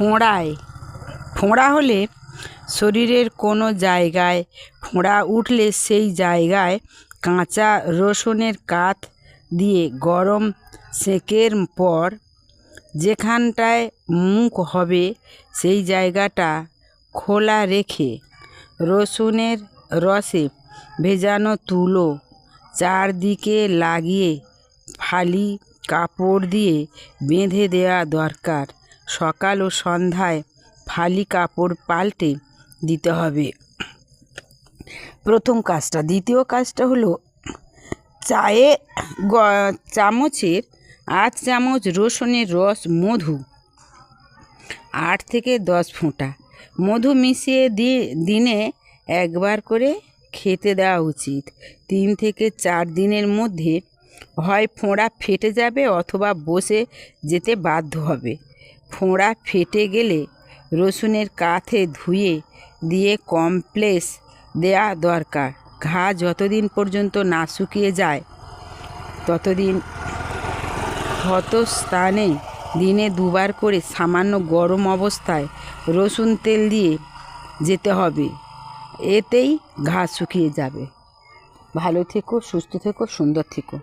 ফোঁড়ায়। ফোঁড়া হলে শরীরের কোনো জায়গায় ফোঁড়া উঠলে সেই জায়গায় কাঁচা রসুনের কাঠ দিয়ে গরম সেঁকের পর যেখানটায় মুখ হবে সেই জায়গাটা খোলা রেখে রসুনের রসে ভেজানো তুলো চারদিকে লাগিয়ে ফালি কাপড় দিয়ে বেঁধে দেওয়া দরকার। সকাল ও সন্ধ্যায় ফালি কাপড় পাল্টে দিতে হবে। প্রথম কাজটা, দ্বিতীয় কাজটা হলো চায়ে চামচের আট চামচ রসুনের রস, মধু, আট থেকে দশ ফোঁটা। মধু মিশিয়ে দিনে একবার করে খেতে দেওয়া উচিত। তিন থেকে চার দিনের মধ্যে হয় ফোঁড়া ফেটে যাবে অথবা বসে যেতে বাধ্য হবে। ফোঁড়া ফেটে গেলে রসুনের কাঠে ধুয়ে দিয়ে কমপ্লেস দেওয়া দরকার। ঘা যতদিন পর্যন্ত না শুকিয়ে যায়, ততদিন ক্ষত স্থানে দিনে দুবার করে সামান্য গরম অবস্থায় রসুন তেল দিয়ে যেতে হবে। এতেই ঘা শুকিয়ে যাবে। ভালো থেকো, সুস্থ থেকো, সুন্দর থেকো।